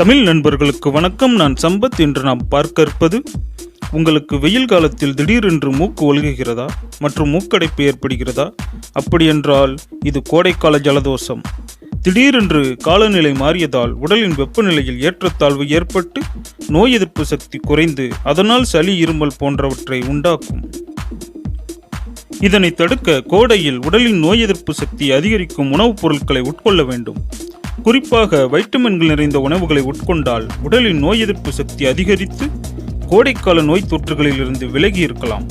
தமிழ் நண்பர்களுக்கு வணக்கம். நான் சம்பத். என்று நாம் பார்க்க இருப்பது உங்களுக்கு வெயில் காலத்தில் திடீரென்று மூக்கு ஒழுகுகிறதா? மற்றும் மூக்கடைப்பு ஏற்படுகிறதா? அப்படியென்றால் இது கோடைக்கால ஜலதோஷம். திடீரென்று காலநிலை மாறியதால் உடலின் வெப்பநிலையில் ஏற்றத்தாழ்வு ஏற்பட்டு நோய் எதிர்ப்பு சக்தி குறைந்து அதனால் சளி இருமல் போன்றவற்றை உண்டாக்கும். இதனை தடுக்க கோடையில் உடலின் நோய் எதிர்ப்பு சக்தி அதிகரிக்கும் உணவுப் பொருட்களை உட்கொள்ள வேண்டும். குறிப்பாக வைட்டமின்கள் நிறைந்த உணவுகளை உட்கொண்டால் உடலின் நோய் எதிர்ப்பு சக்தி அதிகரித்து கோடைக்கால நோய் தொற்றுகளிலிருந்து விலகி இருக்கலாம்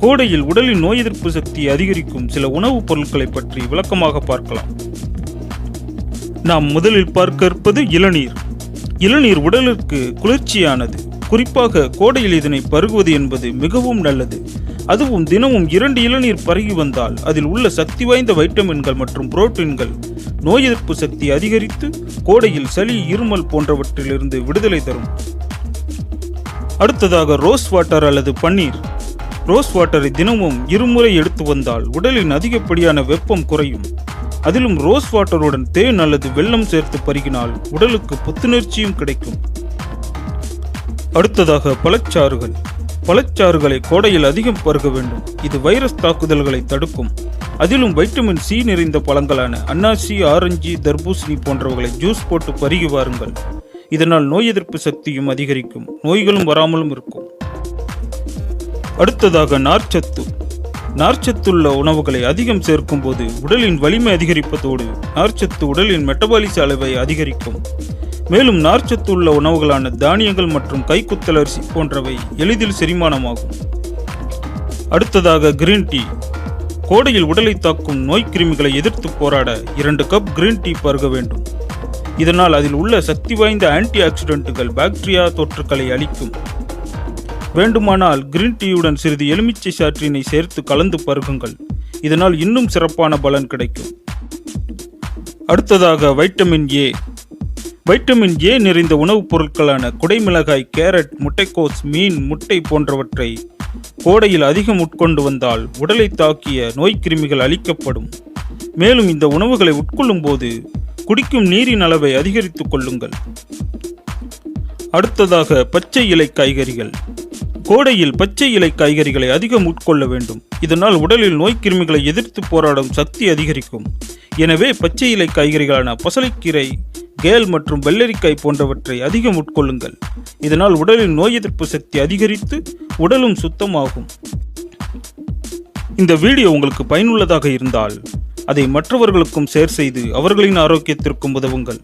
கோடையில் உடலின் நோய் எதிர்ப்பு சக்தியை அதிகரிக்கும் சில உணவுப் பொருட்களை பற்றி விளக்கமாக பார்க்கலாம். நாம் முதலில் பார்க்க இருப்பது இளநீர். இளநீர் உடலுக்கு குளிர்ச்சியானது. குறிப்பாக கோடையில் இதனை பருகுவது என்பது மிகவும் நல்லது. அதுவும் தினமும் இரண்டு இளநீர் பருகி வந்தால் அதில் உள்ள சக்தி வாய்ந்த வைட்டமின்கள் மற்றும் புரோட்டீன்கள் நோய் எதிர்ப்பு சக்தி அதிகரித்து கோடையில் சளி இருமல் போன்றவற்றிலிருந்து விடுதலை தரும். அடுத்ததாக ரோஸ் வாட்டர் அல்லது பன்னீர். ரோஸ் வாட்டரை தினமும் இருமுறை எடுத்து வந்தால் உடலின் அதிகப்படியான வெப்பம் குறையும். அதிலும் ரோஸ் வாட்டருடன் தேன் அல்லது வெள்ளம் சேர்த்து பருகினால் உடலுக்கு புத்துணர்ச்சியும் கிடைக்கும். அடுத்ததாக பழச்சாறுகள். பழச்சாறுகளை கோடையில் அதிகம் பருக வேண்டும். இது வைரஸ் தாக்குதல்களை தடுக்கும். அதிலும் வைட்டமின் சி நிறைந்த பழங்களான அன்னாசி ஆரஞ்சு தர்பூசணி போன்றவர்களை ஜூஸ் போட்டு பருகி வாருங்கள். இதனால் நோய் எதிர்ப்பு சக்தியும் அதிகரிக்கும். நோய்களும் வராமலும் இருக்கும். அடுத்ததாக நார்ச்சத்து. நார்ச்சத்துள்ள உணவுகளை அதிகம் சேர்க்கும் போது உடலின் வலிமை அதிகரிப்பதோடு நார்ச்சத்து உடலின் மெட்டபாலிச அளவை அதிகரிக்கும். மேலும் நார்ச்சத்து உள்ள உணவுகளான தானியங்கள் மற்றும் கைக்குத்தல் அரிசி போன்றவை எளிதில் செரிமானமாகும். அடுத்ததாக கிரீன் டீ. கோடையில் உடலை தாக்கும் நோய் கிருமிகளை எதிர்த்து போராட இரண்டு கப் கிரீன் டீ பருக வேண்டும். இதனால் அதில் உள்ள சக்தி வாய்ந்த ஆன்டி ஆக்சிடென்ட்டுகள் பாக்டீரியா தொற்றுக்களை அளிக்கும் வேண்டுமானால் கிரீன் டீயுடன் சிறிது எலுமிச்சை சாற்றினை சேர்த்து கலந்து பருகுங்கள். இதனால் இன்னும் சிறப்பான பலன் கிடைக்கும். அடுத்ததாக வைட்டமின் ஏ வைட்டமின் ஏ நிறைந்த உணவுப் பொருட்களான குடைமிளகாய் கேரட் முட்டைக்கோஸ் மீன் முட்டை போன்றவற்றை கோடையில் அதிகம் உட்கொண்டு வந்தால் உடலை தாக்கிய நோய்க்கிருமிகள் அழிக்கப்படும். மேலும் இந்த உணவுகளை உட்கொள்ளும் போது குடிக்கும் நீரின் அளவை அதிகரித்துக் கொள்ளுங்கள். அடுத்ததாக பச்சை இலை காய்கறிகள். கோடையில் பச்சை இலை காய்கறிகளை அதிகம் உட்கொள்ள வேண்டும். இதனால் உடலில் நோய்க்கிருமிகளை எதிர்த்து போராடும் சக்தி அதிகரிக்கும். எனவே பச்சை இலை காய்கறிகளான பசலைக்கீரை கேல் மற்றும் வெள்ளரிக்காய் போன்றவற்றை அதிகம் உட்கொள்ளுங்கள். இதனால் உடலின் நோய் எதிர்ப்பு சக்தி அதிகரித்து உடலும் சுத்தமாகும். இந்த வீடியோ உங்களுக்கு பயனுள்ளதாக இருந்தால் அதை மற்றவர்களுக்கும் ஷேர் செய்து அவர்களின் ஆரோக்கியத்திற்கும் உதவுங்கள்.